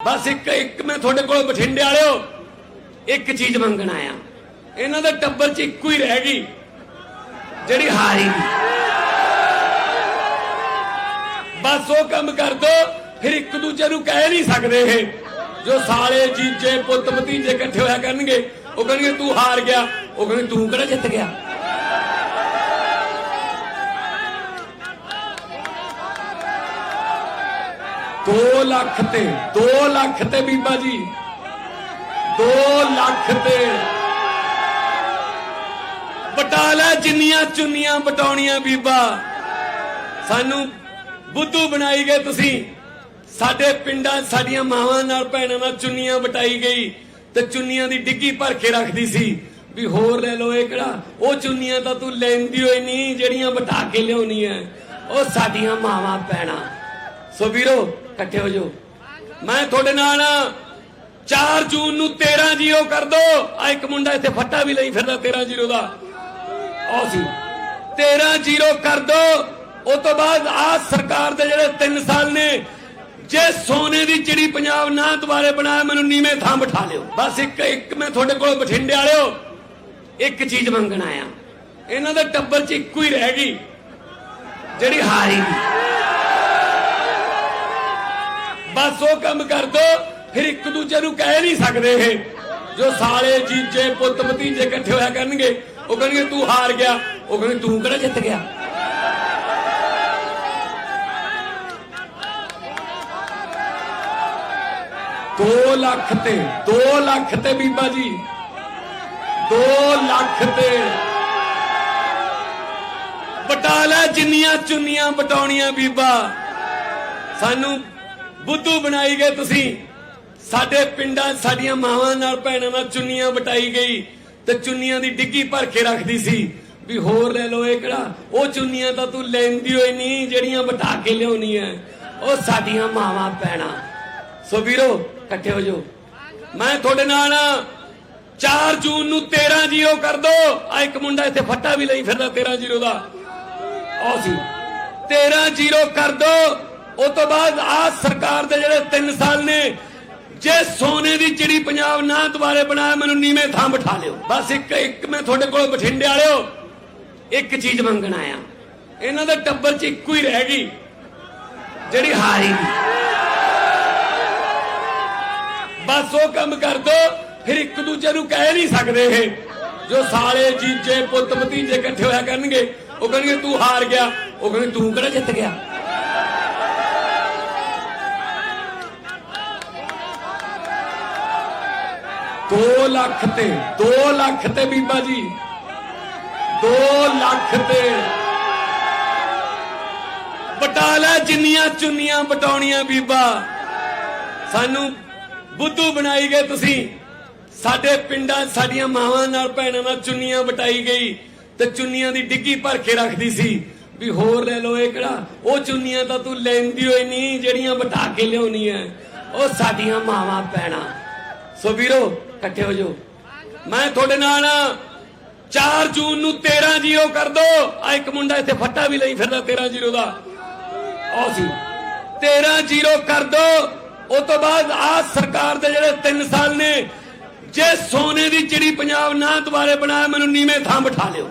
ਬਸ ਇੱਕ ਇੱਕ ਮੈਂ ਤੁਹਾਡੇ ਕੋਲ ਬਠਿੰਡੇ ਵਾਲਿਓ, ਇੱਕ ਚੀਜ਼ ਮੰਗਣ ਆਇਆ। ਇਹਨਾਂ ਦੇ ਟੱਬਰ 'ਚ ਇੱਕੋ ਹੀ ਰਹਿ ਗਈ, ਜਿਹੜੀ ਹਾਰੀ ਬਸ ਉਹ ਕੰਮ ਕਰ ਦੋ, ਫਿਰ ਇੱਕ ਦੂਜੇ ਨੂੰ ਕਹਿ ਨਹੀਂ ਸਕਦੇ ਇਹ। ਜੋ ਸਾਲੇ ਜੀਜੇ ਪੁੱਤ ਭਤੀਜੇ ਇਕੱਠੇ ਹੋਇਆ ਕਰਨਗੇ, ਉਹ ਕਹਿਣਗੇ ਤੂੰ ਹਾਰ ਗਿਆ, ਉਹ ਕਹਿੰਦੇ ਤੂੰ ਕਿਹੜਾ ਜਿੱਤ ਗਿਆ? ਦੋ ਲੱਖ ਤੇ 2 ਲੱਖ ਤੇ ਬੀਬਾ ਜੀ। 2 ਲੱਖ ਤੇ। ਬਟਾ ਲੈ ਜਿੰਨੀਆਂ ਚੁੰਨੀਆਂ ਬਟਾਉਣੀਆਂ ਬੀਬਾ। ਸਾਨੂੰ ਬੁੱਧੂ ਬਣਾਈ ਗਏ ਤੁਸੀਂ। ਸਾਡੇ ਪਿੰਡਾਂ 'ਚ ਸਾਡੀਆਂ ਮਾਵਾਂ ਨਾਲ ਭੈਣਾਂ ਨਾਲ ਚੁੰਨੀਆਂ ਬਟਾਈ ਗਈ ਤੇ ਚੁੰਨੀਆਂ ਦੀ ਡਿੱਗੀ ਭਰ ਕੇ ਰੱਖਦੀ ਸੀ। ਵੀ ਹੋਰ ਲੈ ਲੋ ਇਹ ਕਿਹੜਾ? ਉਹ ਚੁੰਨੀਆਂ ਤਾਂ ਤੂੰ ਲੈਂਦੀ ਹੋਈ ਨਹੀਂ, ਜਿਹੜੀਆਂ ਬਟਾ ਕੇ ਲਿਆਉਣੀ ਐ। ਉਹ ਸਾਡੀਆਂ ਮਾਵਾਂ, ਭੈਣਾਂ। ਸੋ ਵੀਰੋ, ਇਕੱਠੇ ਹੋ ਜਾਓ। ਮੈਂ ਤੁਹਾਡੇ ਨਾਲ 4 ਜੂਨ ਨੂੰ 13 ਜ਼ੀਰੋ ਕਰ ਦੋ। ਆ ਇੱਕ ਮੁੰਡਾ ਇੱਥੇ ਫੱਟਾ ਵੀ ਲਈ ਫਿਰਦਾ 13 ਜ਼ੀਰੋ ਦਾ। ਆਓ ਸੀ 13 ਜ਼ੀਰੋ ਕਰ ਦੋ। ਉਸ ਤੋਂ ਬਾਅਦ ਆ ਸਰਕਾਰ ਦੇ ਜਿਹੜੇ 3 ਸਾਲ ਨੇ, ਜੇ ਸੋਨੇ ਦੀ ਚਿੜੀ ਪੰਜਾਬ ਨਾ ਦੁਬਾਰੇ ਬਣਾਇਆ ਮੈਨੂੰ ਨੀਵੇਂ ਥਾਂ ਬਿਠਾ ਲਿਓ। ਬਸ ਇੱਕ ਇੱਕ ਮੈਂ ਤੁਹਾਡੇ ਕੋਲ ਬਠਿੰਡੇ ਵਾਲਿਓ, ਇੱਕ ਚੀਜ਼ ਮੰਗਣ ਆਇਆ। ਇਹਨਾਂ ਦੇ ਟੱਬਰ 'ਚ ਇੱਕੋ ਹੀ ਰਹਿ ਗਈ, ਜਿਹੜੀ ਹਾਰੀ ਗਈ ਬਸ ਉਹ ਕੰਮ ਕਰ ਦੋ, ਫਿਰ ਇੱਕ ਦੂਜੇ ਨੂੰ ਕਹਿ ਨਹੀਂ ਸਕਦੇ ਇਹ। ਜੋ ਸਾਲੇ ਜੀਜੇ, ਪੁੱਤ ਭਤੀਜੇ ਇਕੱਠੇ ਹੋਇਆ ਕਰਨਗੇ, ਉਹ ਕਹਿਣਗੇ, ਤੂੰ ਹਾਰ ਗਿਆ। ਉਹ ਕਹਿੰਦੇ, ਤੂੰ ਕਿਹੜਾ ਜਿੱਤ ਗਿਆ? ਦੋ ਲੱਖ ਤੇ 2 ਲੱਖ ਤੇ ਬੀਬਾ ਜੀ। 2 ਲੱਖ ਤੇ। ਬਟਾ ਲੈ ਜਿੰਨੀਆਂ ਚੁੰਨੀਆਂ ਬਟਾਉਣੀਆਂ ਬੀਬਾ। ਸਾਨੂੰ ਬੁੱਧੂ ਬਣਾਈ ਗਏ ਤੁਸੀਂ। ਸਾਡੇ ਪਿੰਡਾਂ, ਸਾਡੀਆਂ ਮਾਵਾਂ ਨਾਲ ਭੈਣਾਂ ਨਾਲ ਚੁੰਨੀਆਂ ਬਟਾਈ ਗਈ ਤੇ ਚੁੰਨੀਆਂ ਦੀ ਡਿੱਗੀ ਭਰ ਕੇ ਰੱਖਦੀ ਸੀ ਵੀ ਹੋਰ ਲੈ ਲਓ ਇਹ ਕਿਹੜਾ। ਉਹ ਚੁੰਨੀਆਂ ਤਾਂ ਤੂੰ ਲੈਂਦੀ ਹੋਈ ਨਹੀਂ, ਜਿਹੜੀਆਂ ਬਟਾ ਕੇ ਲਿਆਉਣੀ ਐ। ਉਹ ਸਾਡੀਆਂ ਮਾਵਾਂ, ਭੈਣਾਂ। ਸੋ ਵੀਰੋ, ਇਕੱਠੇ ਹੋ ਜਾਓ। ਮੈਂ ਤੁਹਾਡੇ ਨਾਲ 4 ਜੂਨ ਨੂੰ 13 ਜ਼ੀਰੋ ਕਰ ਦੋ। ਆ ਇੱਕ ਮੁੰਡਾ ਇੱਥੇ ਫੱਟਾ ਵੀ ਲਈ ਫਿਰਦਾ 13 ਜ਼ੀਰੋ ਦਾ। ਉਹ ਸੀ 13 ਜ਼ੀਰੋ ਕਰ ਦੋ। ਉਸ ਤੋਂ ਬਾਅਦ ਆ ਸਰਕਾਰ ਦੇ ਜਿਹੜੇ 3 ਸਾਲ ਨੇ, ਜੇ ਸੋਨੇ ਦੀ ਚਿੜੀ ਪੰਜਾਬ ਨਾ ਦੁਬਾਰੇ ਬਣਾਇਆ ਮੈਨੂੰ ਨੀਵੇਂ ਥਾਂ ਬਿਠਾ ਲਿਓ। ਬਸ ਇੱਕ ਇੱਕ ਮੈਂ ਤੁਹਾਡੇ ਕੋਲ ਬਠਿੰਡੇ ਵਾਲਿਓ, ਇੱਕ ਚੀਜ਼ ਮੰਗਣ ਆਇਆ। ਇਹਨਾਂ ਦੇ ਟੱਬਰ 'ਚ ਇੱਕੋ ਹੀ ਰਹਿ ਗਈ, ਜਿਹੜੀ ਹਾਰੀ ਬਸ ਉਹ ਕੰਮ ਕਰ ਦੋ, ਫਿਰ ਇੱਕ ਦੂਜੇ ਨੂੰ ਕਹਿ ਨਹੀਂ ਸਕਦੇ ਇਹ। ਜੋ ਸਾਲੇ ਜੀਜੇ, ਪੁੱਤ ਭਤੀਜੇ ਇਕੱਠੇ ਹੋਇਆ ਕਰਨਗੇ, ਉਹ ਕਹਿਣਗੇ, ਤੂੰ ਹਾਰ ਗਿਆ। ਉਹ ਕਹਿੰਦੇ ਤੂੰ ਕਿਹੜਾ ਜਿੱਤ ਗਿਆ? ਦੋ ਲੱਖ ਤੇ 2 ਲੱਖ ਤੇ ਬੀਬਾ ਜੀ। 2 ਲੱਖ ਤੇ। ਬਟਾ ਲੈ ਜਿੰਨੀਆਂ ਚੁੰਨੀਆਂ ਬਟਾਉਣੀਆਂ ਬੀਬਾ। ਸਾਨੂੰ ਬੁੱਧੂ ਬਣਾਈ ਗਏ ਤੁਸੀਂ। ਸਾਡੇ ਪਿੰਡਾਂ ਸਾਡੀਆਂ ਮਾਵਾਂ ਨਾਲ ਭੈਣਾਂ ਨਾਲ ਚੁੰਨੀਆਂ ਬਟਾਈ ਗਈ ਤੇ ਚੁੰਨੀਆਂ ਦੀ ਡਿੱਗੀ ਭਰ ਕੇ ਰੱਖਦੀ ਸੀ। ਵੀ ਹੋਰ ਲੈ ਲੋ ਇਹ ਕਿਹੜਾ? ਉਹ ਚੁੰਨੀਆਂ ਤਾਂ ਤੂੰ ਲੈਂਦੀ ਹੋਈ ਨਹੀਂ, ਜਿਹੜੀਆਂ ਬਟਾ ਕੇ ਲਿਆਉਣੀ ਐ ਉਹ ਸਾਡੀਆਂ ਮਾਵਾਂ, ਭੈਣਾਂ। ਸੋ ਵੀਰੋ ਇਕੱਠੇ ਹੋ ਜਾਓ। ਮੈਂ ਤੁਹਾਡੇ ਨਾਲ 4 ਜੂਨ ਨੂੰ 13 ਜ਼ੀਰੋ ਕਰ ਦੋ। ਆ ਇੱਕ ਮੁੰਡਾ ਇੱਥੇ ਫੱਟਾ ਵੀ ਲਈ ਫਿਰਦਾ 13 ਜ਼ੀਰੋ ਦਾ। ਆਓ ਸੀ। 13 ਜ਼ੀਰੋ ਕਰ ਦੋ। ਉਸ ਤੋਂ ਬਾਅਦ ਆ ਸਰਕਾਰ ਦੇ ਜਿਹੜੇ 3 ਸਾਲ ਨੇ, ਜੇ ਸੋਨੇ ਦੀ ਚਿੜੀ ਪੰਜਾਬ ਨਾ ਦੁਬਾਰੇ ਬਣਾਇਆ ਮੈਨੂੰ ਨੀਵੇਂ ਥਾਂ ਬਿਠਾ ਲਿਓ।